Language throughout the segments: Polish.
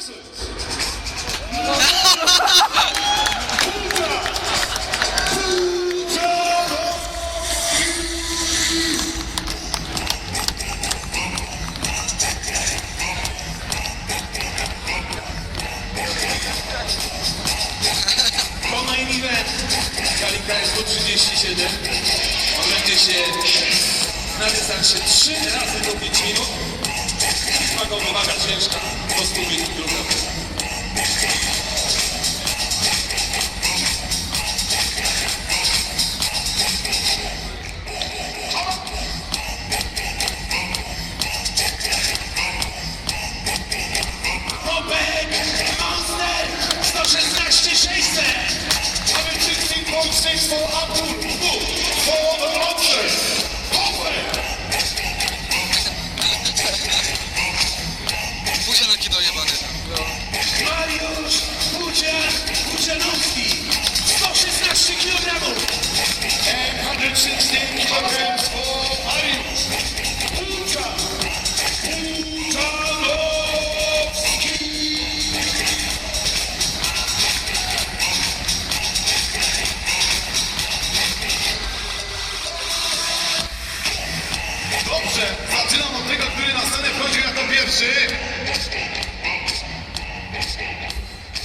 To main event. Kalika jest 137. Odbędzie się na dystansie 3 razy do 5 minut. Wagowo waga ciężka do 100 kg. Bobek, Monster, 116 600. Mamy wszyscy kończyć swą apur, swą Monster. Który na scenę wchodził jako pierwszy.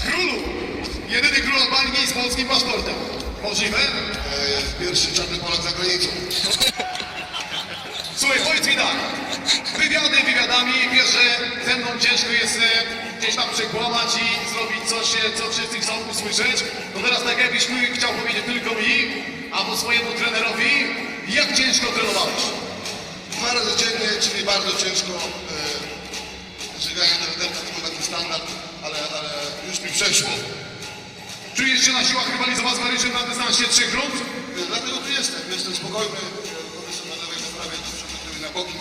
Królu! Jedyny król Albanii z polskim paszportem. Możliwe? Pierwszy czarny Polak za granicą. Słuchaj, powiedz mi tak. Wywiady wywiadami, wiesz, że ze mną ciężko jest e, gdzieś tam przekłamać i zrobić coś, e, co wszyscy chcą usłyszeć. To teraz tak jakbyś mi chciał powiedzieć tylko mi, albo swojemu trenerowi, jak ciężko trenowałeś? Dwa razy dziennie, czyli bardzo ciężko. E, Żyganie do wiaderka to był taki standard, ale, ale już mi przeszło. Czujesz się na siłach rywalizować z Maryszem na dystansie trzech rund? E, Dlatego tu jestem. Jestem spokojny. Pomysł na lewej sprawie, to przechodzimy na boki.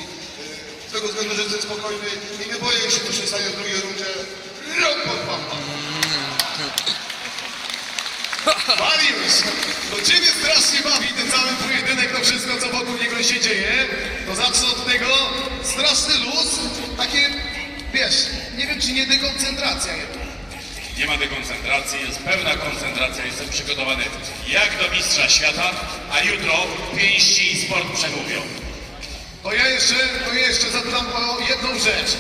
E, Z tego względu, że jestem spokojny i nie boję się, co się stanie w drugiej rundzie. Rok pod pam, pam. Mariusz, to Ciebie strasznie bawi niego się dzieje. To zacznę od tego, straszny luz, takie, wiesz, nie wiem, czy nie dekoncentracja jednak. Nie ma dekoncentracji, jest pełna koncentracja. Jestem przygotowany jak do mistrza świata, a jutro pięści i sport przemówią. To ja jeszcze, to ja jeszcze zapytam o jedną rzecz.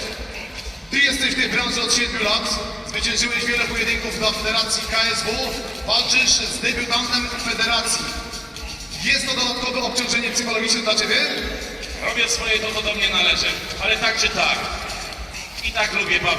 Ty jesteś w tej branży od 7 lat, zwyciężyłeś wiele pojedynków dla Federacji KSW, walczysz z debiutantem Federacji. Jest to dodatkowe obciążenie psychologiczne dla Ciebie? Robię swoje, to co do mnie należy, ale tak czy tak. I tak lubię Pawła